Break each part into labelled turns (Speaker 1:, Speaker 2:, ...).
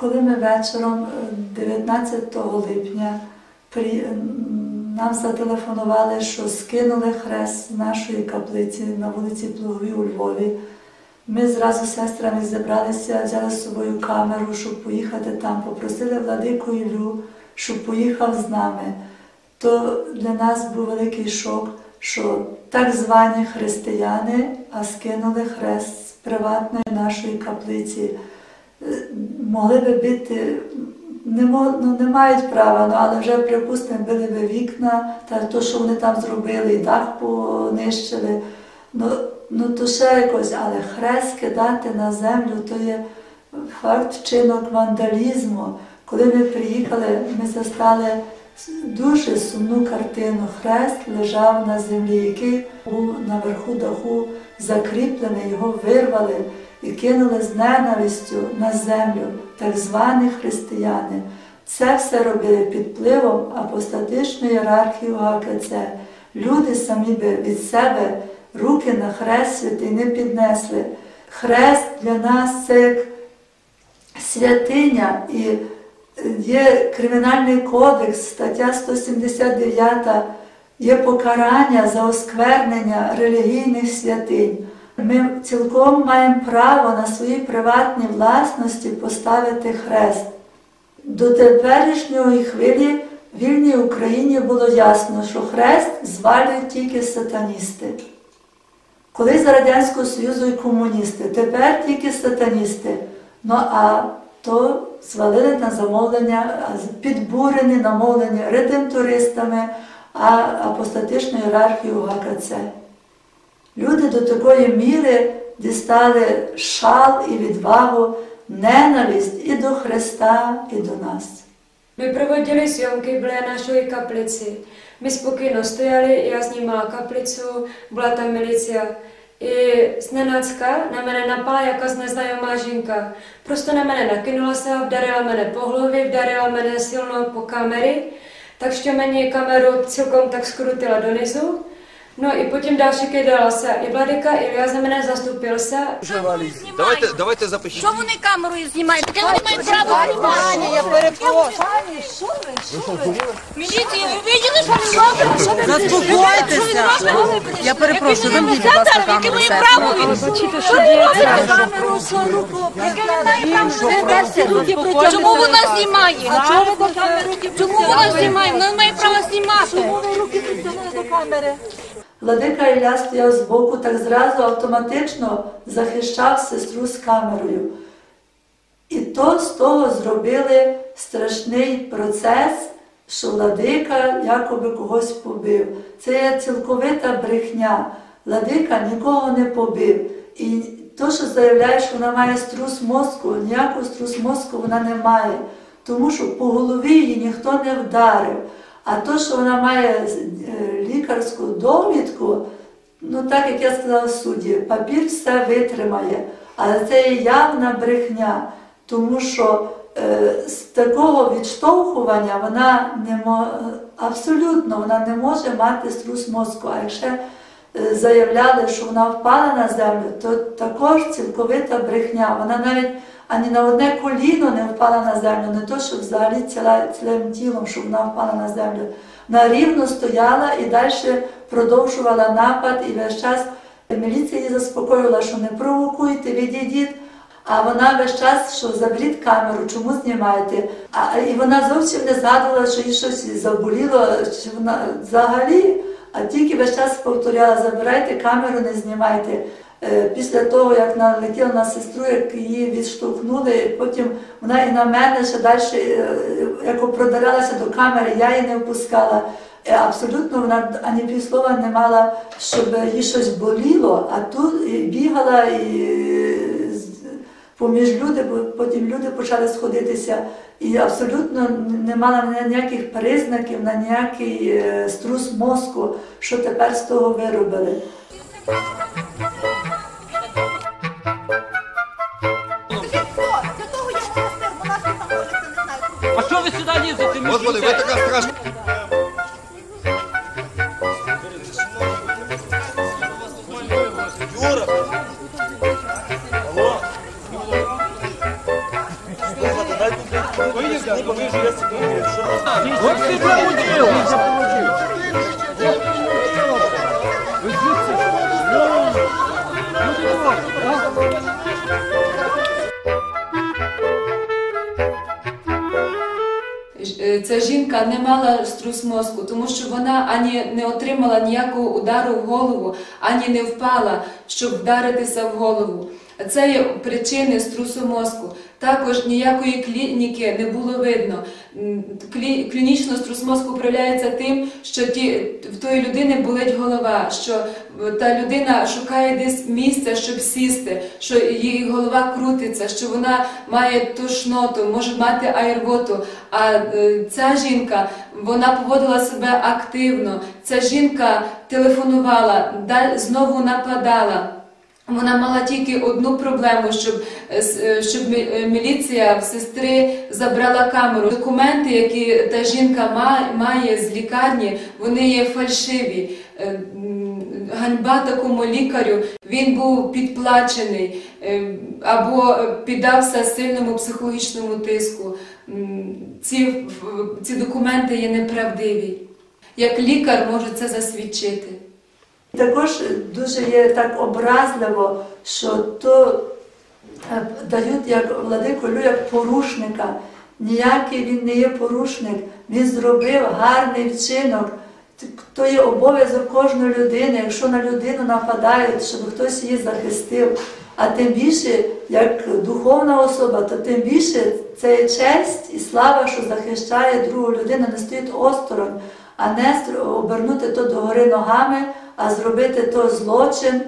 Speaker 1: коли ми вечором е, 19 липня при... нам зателефонували, що скинули хрест нашої каплиці на вулиці Плуговій у Львові. Ми зразу з сестрами зібралися, взяли з собою камеру, щоб поїхати там. Попросили владику Іллю, щоб поїхав з нами. То для нас був великий шок, що так звані християни, а скинули хрест з приватної нашої каплиці. Могли би бити, не, ну, не мають права, ну, але вже, припустимо, били би вікна, та то, що вони там зробили, і дах понищили. Ну, ну то ще якось, але хрест кидати на землю, то є факт вчинок вандалізму. Коли ми приїхали, ми застали дуже сумну картину. Хрест лежав на землі, який був наверху даху закріплений, його вирвали і кинули з ненавистю на землю, так звані християни. Це все робили під впливом апостатичної ієрархії УГКЦ. Люди самі би від себе руки на хрест святий не піднесли. Хрест для нас це як святиня і е, є кримінальний кодекс, стаття 179, є покарання за осквернення релігійних святинь. Ми цілком маємо право на своїй приватній власності поставити хрест. До теперішньої хвилі в вільній Україні було ясно, що хрест звалюють тільки сатаністи. Колись за Радянського Союзу і комуністи, тепер тільки сатаністи. Ну а то звалили на замовлення, підбурені намовлені редемтористами, а апостатичною ієрархією ГКЦ. Люди до такої міри дістали шал і відвагу, ненависть і до Христа, і до нас.
Speaker 2: My provodili zjomky, byly na našoj kaplici. My spokojno stojali, já s ním má kaplicu, byla tam milicia. I znenacka na mene napala jaká neznajomá žinka. Prostě na mene nakynula se a vdarila mene po hlavě, vdarila mene silno po kamery, takže mені kameru цілком так скрутила донизу. No i потім далі кидалася. І владика Ілля за мене заступився.
Speaker 3: Давайте, давайте запишіть.
Speaker 4: Що вони камерою знімають? Таке вони мають право знімати.
Speaker 5: Я перепрошую.
Speaker 4: Міліція, ви бачили, що він робить? Що він
Speaker 5: Заспокойтеся. Я перепрошую, ви мені, будь ласка, камеру
Speaker 4: Яке
Speaker 5: сестри.
Speaker 4: право? Що він робить?
Speaker 5: Камеру свою руку
Speaker 4: Яке він має право? Чому вона знімає?
Speaker 5: Ви
Speaker 4: Чому вона знімає? Вона має права знімати.
Speaker 5: Чому ви руки притягнули до камери?
Speaker 1: Владика Ілля стояв збоку, так зразу автоматично захищав сестру з камерою. І то з того зробили страшний процес, що владика якоби когось побив. Це є цілковита брехня. Владика нікого не побив. І то, що заявляє, що вона має струс мозку, ніякого струс мозку вона не має, тому що по голові її ніхто не вдарив. А то, що вона має е, лікарську довідку, ну так як я сказала судді, папір все витримає. Але це є явна брехня, тому що е, з такого відштовхування вона не абсолютно вона не може мати струс мозку. А якщо заявляли, що вона впала на землю, то також цілковита брехня. Вона навіть ані на одне коліно не впала на землю, не то, що взагалі цілим тілом, щоб вона впала на землю. Вона рівно стояла і далі продовжувала напад, і весь час міліція її заспокоювала, що не провокуйте, відійдіть. А вона весь час, що заберіть камеру, чому знімаєте? А і вона зовсім не згадувала, що їй щось заболіло, що вона взагалі, а тільки весь час повторяла, забирайте камеру, не знімайте. Е, Після того, як налетіла на сестру, як її відштовхнули, потім вона і на мене ще далі, е, як продиралася до камери, я її не впускала. Е, Абсолютно вона ані півслова не мала, щоб їй щось боліло, а тут бігала і поміж люди, бо потім люди почали сходитися, і абсолютно не мала ніяких признаків на ніякий е, струс мозку, що тепер з того виробили.
Speaker 6: А що ви сюди лізете?
Speaker 3: Господи, ви така страшна.
Speaker 6: Ця жінка не мала струс мозку, тому що вона ані не отримала ніякого удару в голову, ані не впала, щоб вдаритися в голову. Це є причини струсу мозку. Також ніякої клініки не було видно. Клі- Клінічно струс мозку проявляється тим, що ті, в тої людини болить голова, що е, та людина шукає десь місця, щоб сісти, що її голова крутиться, що вона має тошноту, може мати аєрвоту. А е, ця жінка вона поводила себе активно. Ця жінка телефонувала, знову нападала. Вона мала тільки одну проблему, щоб, е, е, щоб е, міліція сестри забрала камеру. Документи, які та жінка має з лікарні, вони є фальшиві. Ганьба такому лікарю, він був підплачений або піддався сильному психологічному тиску. Ці, ці документи є неправдиві. Як лікар може це засвідчити.
Speaker 1: Також дуже є так образливо, що то е, дають як владику як порушника. Ніякий він не є порушник, він зробив гарний вчинок. То є обов'язок кожної людини, якщо на людину нападають, щоб хтось її захистив. А тим більше, як духовна особа, то тим більше це є честь і слава, що захищає другу людину, не стоїть осторонь, а не обернути то догори ногами, а зробити то злочин,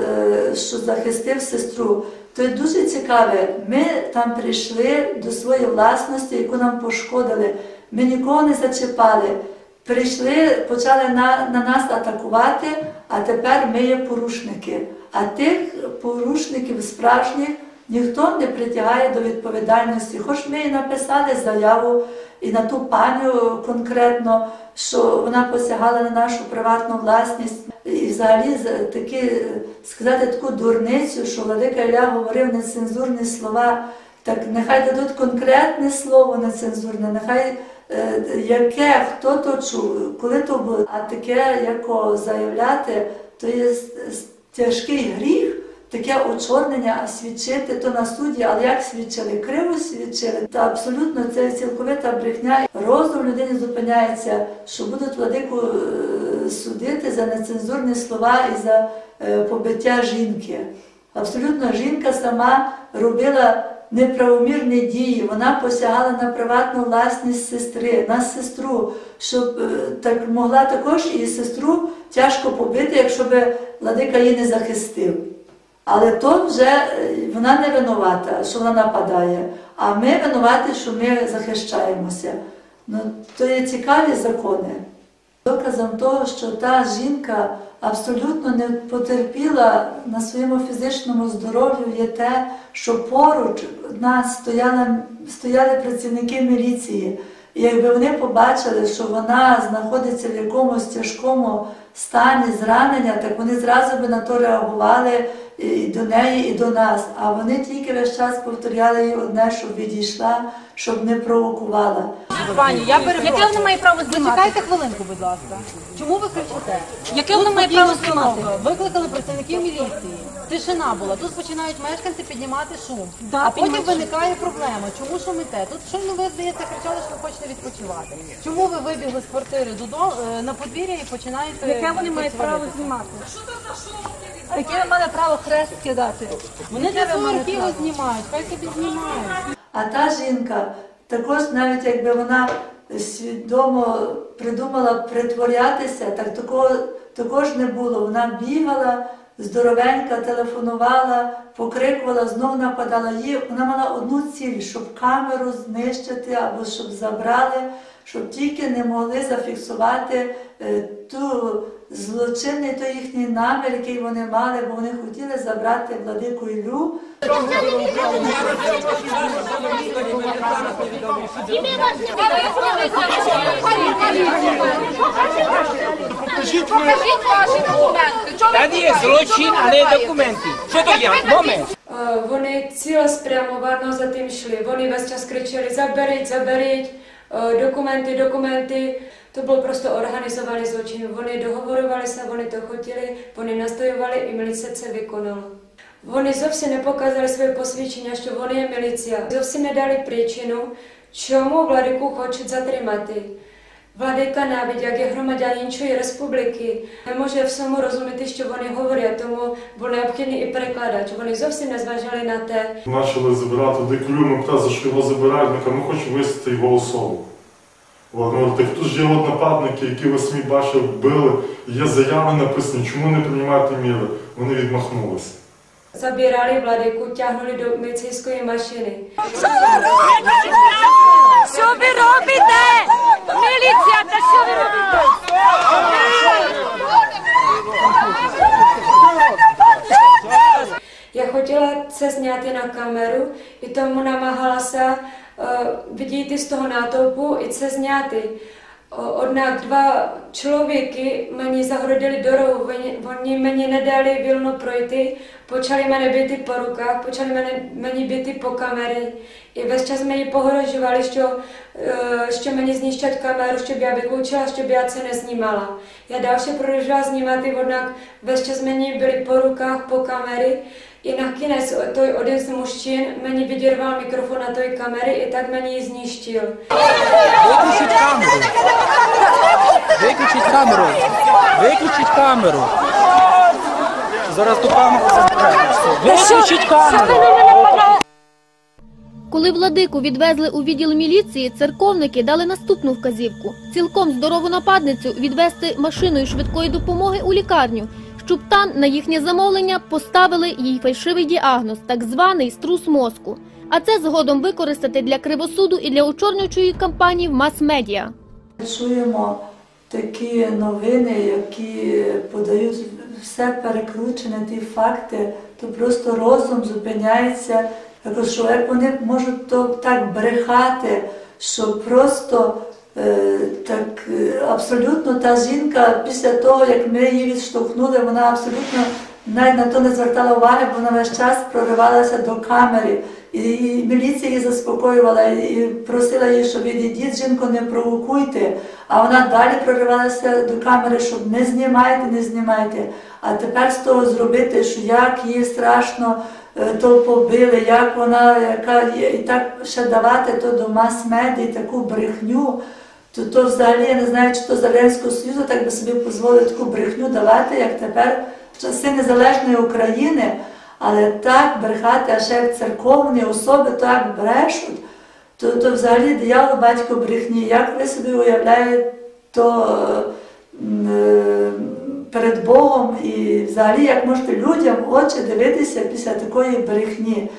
Speaker 1: е, що захистив сестру. То дуже цікаве. Ми там прийшли до своєї власності, яку нам пошкодили. Ми нікого не зачіпали. Прийшли, почали на, на нас атакувати, а тепер ми є порушники. А тих порушників справжніх ніхто не притягає до відповідальності. Хоч ми і написали заяву і на ту паню конкретно, що вона посягала на нашу приватну власність. І взагалі за- такі, сказати таку дурницю, що Владика Ілля говорив нецензурні слова. Так нехай дадуть конкретне слово нецензурне, нехай е, яке, хто то чув, коли то було. А таке, як заявляти, то є тяжкий гріх, таке очорнення, свідчити то на суді, але як свідчили? Криво свідчили. Та абсолютно це цілковита брехня. Розум людини зупиняється, що будуть владику е, судити за нецензурні слова і за е, побиття жінки. Абсолютно жінка сама робила неправомірні дії. Вона посягала на приватну власність сестри, на сестру, щоб е, так могла також і сестру тяжко побити, якщо би владика її не захистив. Але то вже е, вона не винувата, що вона нападає, а ми винуваті, що ми захищаємося. Ну, то є цікаві закони. Доказом того, що та жінка абсолютно не потерпіла на своєму фізичному здоров'ю, є те, що поруч нас стояли, стояли працівники міліції. Якби вони побачили, що вона знаходиться в якомусь тяжкому стані зранення, так вони зразу би на то реагували і до неї, і до нас. А вони тільки весь час повторяли їй одне, щоб відійшла, щоб не провокувала.
Speaker 4: Пані, я перепрошую.
Speaker 7: Яке вона має право знімати?
Speaker 4: Зачекайте хвилинку, будь ласка. Чому ви кричите?
Speaker 7: Яке вона має право знімати?
Speaker 4: Викликали працівників міліції. Тишина була. Тут починають мешканці піднімати шум.
Speaker 7: Да,
Speaker 4: а потім
Speaker 7: піднімають
Speaker 4: виникає проблема. Чому шумите? Тут щойно ви здається кричали, що ви хочете відпочивати. Чому ви вибігли з квартири додому е, на подвір'я і починаєте?
Speaker 7: Яке вони мають право знімати? Яке ви мали право хрест кидати?
Speaker 4: Вони для свого архіву знімають, хай собі знімають.
Speaker 1: А та жінка також, навіть якби вона свідомо придумала притворятися, так такого також не було. Вона бігала, здоровенька, телефонувала, покрикувала, знов нападала її. Вона мала одну ціль, щоб камеру знищити або щоб забрали, щоб тільки не могли зафіксувати е, ту злочинний той їхній намір, який вони мали, бо вони хотіли забрати владику Іллю.
Speaker 5: Покажіть ваші документи. Чого ви
Speaker 8: Та ні, злочин, а не документи. Що то? Момент.
Speaker 6: Е, Вони
Speaker 2: цілеспрямовано за тим šli. Oni vесь час кричали заберіть, заберіть, е, документи, документи. To byl prostě organizovaný zločin. Oni dohovorovali se, oni to chotili, oni nastojovali i milice se vykonala. Oni zovsім не показали своє посвідчення, що вони є міліція. Зовсім не дали причину, чому владику хочуть Владика навіть, як є громадянин іншої республіки, не може всьому розуміти, що вони говорять, тому був необхідний і перекладач. Вони зовсім не зважали на те,
Speaker 8: Почали забирати деколю, ми питали, за що його забирають, ми кажемо, ми хочемо висити його особу. Так тут ж є от нападники, які ви самі бачили, били, є заяви написані, чому не приймаєте міри? Вони відмахнулися.
Speaker 2: zabírali vladiku, ťahнули do mlicejské mašiny.
Speaker 7: Що ви робите? Міліція, та що ви робите?
Speaker 2: Я хотіла це зняти на камеру і тому намагала се е, відійти з того натовпу і це зняти. О- Однак два чоловіки мені загородили дорогу, вони, вони мені не дали вільно пройти, почали мене бити по руках, почали мене, мені бити по камері. І весь час мені погрожували, що, е, що мені знищать камеру, щоб я виключила, щоб я це не знімала. Я далі продовжувала знімати, однак весь час мені byli po rukách, po kamery. I nakonec той один z mužčin meni vydírval mikrofon na toj kamery i tak meni ji zništil.
Speaker 9: Виключіть камеру. Виключіть камеру. Виключіть камеру. Зараз ту камеру Виключіть камеру.
Speaker 10: Коли владику відвезли у відділ міліції, церковники дали наступну вказівку: цілком здорову нападницю відвезти машиною швидкої допомоги у лікарню, щоб там на їхнє замовлення поставили їй фальшивий діагноз, так званий струс мозку. А це згодом використати для кривосуду і для очорнюючої кампанії в мас-медіа.
Speaker 1: Чуємо такі новини, які подають все перекручене, ті факти, то просто розум зупиняється. Що вони можуть то так брехати, що просто е, так е, абсолютно та жінка після того, як ми її відштовхнули, вона абсолютно навіть на то не звертала уваги, бо вона весь час проривалася до камери. І, міліція її заспокоювала і просила її, що відійдіть, жінку, не провокуйте. А вона далі проривалася до камери, щоб не знімайте, не знімайте. А тепер з того зробити, що як їй страшно е, то побили, як вона, яка і так ще давати то до мас-медій, таку брехню. То, то взагалі я не знаю, чи то Зеленського Союзу так би собі дозволив таку брехню давати, як тепер часи незалежної України. Але так брехати, а ще як церковні особи так брешуть, то, то взагалі диявол батько брехні. Як ви собі уявляєте, то е, перед Богом і взагалі як можете людям очі дивитися після такої брехні?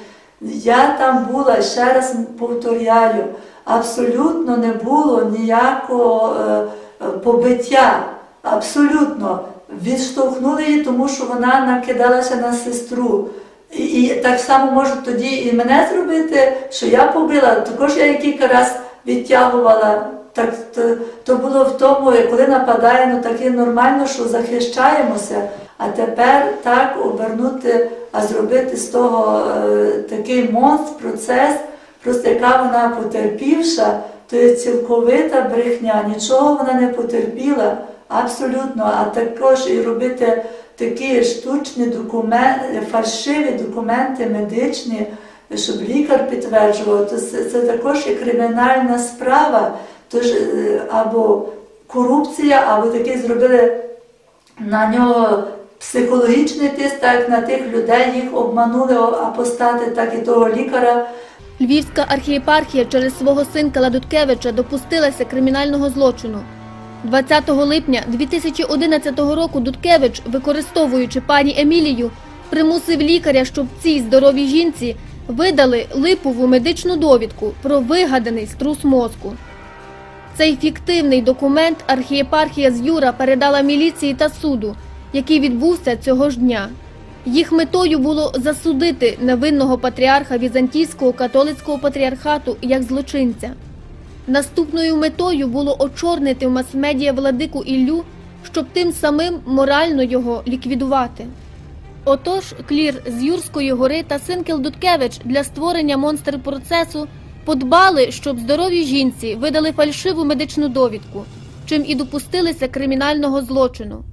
Speaker 1: Я там була, ще раз повторяю, абсолютно не було ніякого е, е, побиття. Абсолютно. Відштовхнули її, тому що вона накидалася на сестру. І, і так само можуть тоді і мене зробити, що я побила. Також я кілька разів відтягувала. Так то, то було в тому, коли нападає, ну так нормально, що захищаємося. А тепер так обернути, а зробити з того е, такий монстр, процес, просто яка вона потерпівша, то є цілковита брехня. Нічого вона не потерпіла. Абсолютно, а також і робити такі штучні документи, фальшиві документи медичні, щоб лікар підтверджував, то це, це також і кримінальна справа. Тож е, або корупція, або такі зробили на нього психологічний тиск, так на тих людей їх обманули апостати, так і того лікаря.
Speaker 10: Львівська архієпархія через свого синка Ладуткевича допустилася кримінального злочину. 20 липня 2011 року Дудкевич, використовуючи пані Емілію, примусив лікаря, щоб цій здоровій жінці видали липову медичну довідку про вигаданий струс мозку. Цей фіктивний документ архієпархія з Юра передала міліції та суду, який відбувся цього ж дня. Їх метою було засудити невинного патріарха Візантійського католицького патріархату як злочинця. Наступною метою було очорнити в мас-медіа владику Іллю, щоб тим самим морально його ліквідувати. Отож, клір з Юрської гори та Синкел Дудкевич для створення монстр процесу подбали, щоб здорові жінці видали фальшиву медичну довідку, чим і допустилися кримінального злочину.